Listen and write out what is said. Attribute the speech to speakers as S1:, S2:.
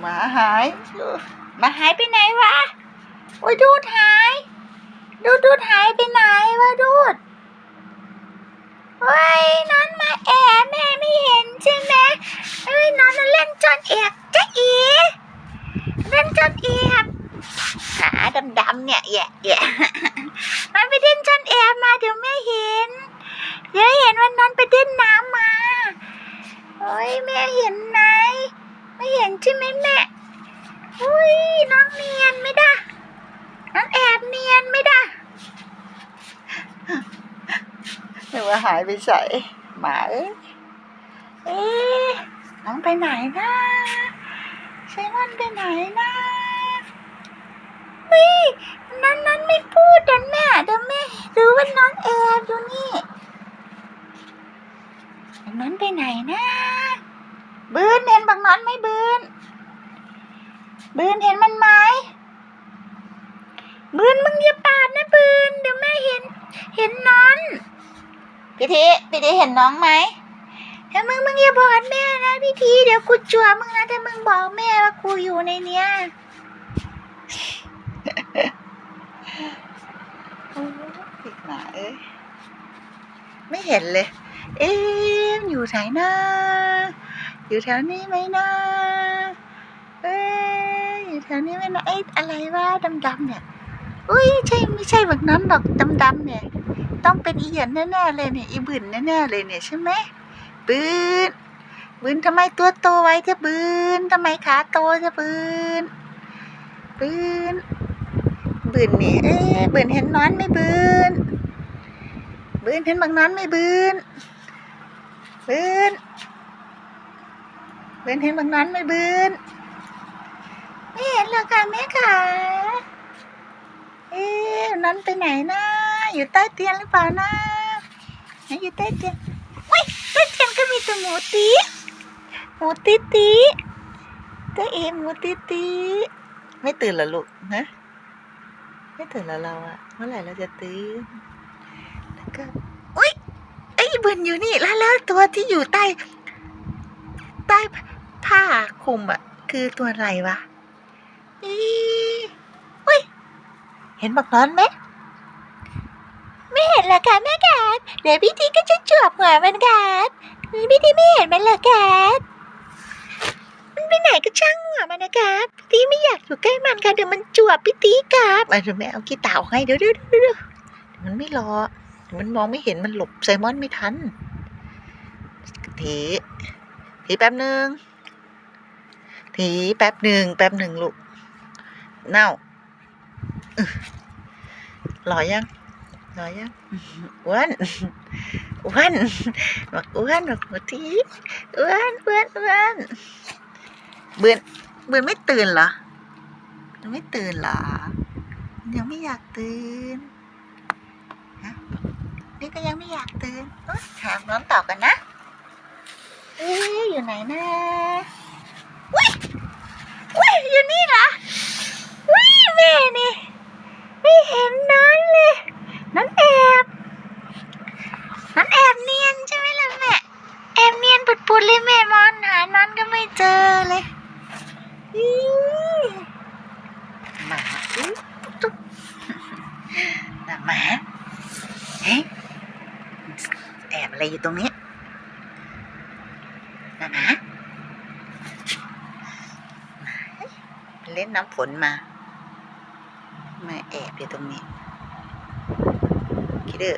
S1: หมาหายหมาหายไปไหนวะโอ้ยดูดหาย ดูดูดหายไปไหนวะดูดเฮ้ยนอนมาแอบแม่ไม่เห็นใช่ไหมเฮ้ยนอนมาเล่นจอนแอบจ๊ะอีเล่นจอนแอบขาดำๆเนี่ยแย่แย่มันไปเล่นจอนแอบมาเดี๋ยวแม่เห็นเดี๋ยวเห็นวันนั้นไปเล่นน้ำมาโอ้ยแม่เห็น ใช่ไหมแม่อุ้ยน้องเนียนไม่ได้น้องแอบเนียนไม่ได้หรือว่าหายไปใส่หมาเอ้ยเอ๊ะน้องไปไหนนะไซมอนไปไหนนะวินั้นนั้นไม่พูดนะแม่เดี๋ยวแม่รู้ว่าน้องแอบอยู่นี่นั้นไปไหนนะบืนเห็นบังนอนไหมบืน บืนเห็นมันไหมบืนมึงอย่าปาดนะบืนเดี๋ยวแม่เห็น เห็นน้องพี่ทีพี่ทีเห็นน้องไหมเฮ้ยมึงมึงอย่าบอกแม่นะพี่ทีเดี๋ยวกูจัวมึงนะถ้ามึงบอกแม่ว่ากูอยู่ในเนี้ยโอ้ยผิดหมาเอ้ยไม่เห็นเลย เอ๊ะอยู่ไหนนะอยู่แถวนี้ไหมนะเอ้ยอยู่แถวนี้ไหมนะเอ้ยอะไรวะดำๆเนี่ยอุ้ยใช่ไม่ใช่แบบนั้นหรอกดำๆเนี่ย ต้องเป็นอีหยันแน่ๆเลยเนี่ยอีบืนแน่ๆเลยเนี่ยใช่ไหมบืนบืนทำไมตัวโตไว้จะบืนทำไมขาโตจะบืนบืนบืนนี่เอ๊บืนเห็นนอนไหม่บืนบืนเห็นบางนอนไหม่บืนบืนบืนเห็นบางนอนไหม่บืน นหรอกค่ะแม่ขาเอ๊ะนั้นไปไหนนะอยู่ใต้เตียงหรือเปล่านะไหนอยู่ใต้เตียงอุ้ยใต้เตียงก็มีแต่หมูตีหมูตีตีตัวเองหมูตีตีไม่ตื่นหรอลูกฮะไม่ตื่นเหรอเราอะเมื่อไหร่เราจะตื่นแล้วก็อุ้ยไอ้บืนอยู่นี่แล้วแล้วตัวที่อยู่ใต้ ใต้ผ้าคลุมอะคือตัวอะไรวะ อีอุ้ย เห็นบักนอนไหม ไม่เห็นเหรอคะแม่แกดเดี๋ยวพี่ทีก็จะจวบหัวมันแกดพี่ทีไม่เห็นมันเหรอแกดมันไปไหนก็ช่างหัวมันนะครับพี่ทีไม่อยากอยู่ใกล้มันค่ะเดี๋ยวมันจวบพี่ทีครับมาเดี๋ยวแม่เอากีตาร์ออกให้เดี๋ยวเดี๋ยวเดี๋ยวเดี๋ยวมันไม่รอ มันมองไม่เห็นมันหลบไซมอนไม่ทันทีทีแป๊บหนึ่งทีแป๊บหนึ่งแป๊บหนึ่งลูก เน่าหล่อยังหล่อยังอ้วนอ้วนบอกอ้วนบอกหัวทีอ้วนอ้วนอ้วนเบื่อเบื่อไม่ตื่นเหรอยังไม่ตื่นเหรอ ยังไม่อยากตื่นฮะนี่ก็ยังไม่อยากตื่นถามน้องต่อกันนะ เอ๊ะอยู่ไหนนะอุ้ยอุ้ยอยู่นี่เหรออุ้ยแม่นี่ ไม่เห็นนั้นเลยนั้นแอบนั้นแอบเนียนใช่ไหมล่ะแม่ แอบ เนียนปุดๆเม่มอนหานั้นก็ไม่เจอเลยหมาอุ๊ยตุ๊บน่ะหมาเฮ้ยแอบอะไรอยู่ตรงนี้น่ะหมาเฮ้ยเล่นน้ำฝนมามาแอบอยู่ตรงนี้คิดเด้อ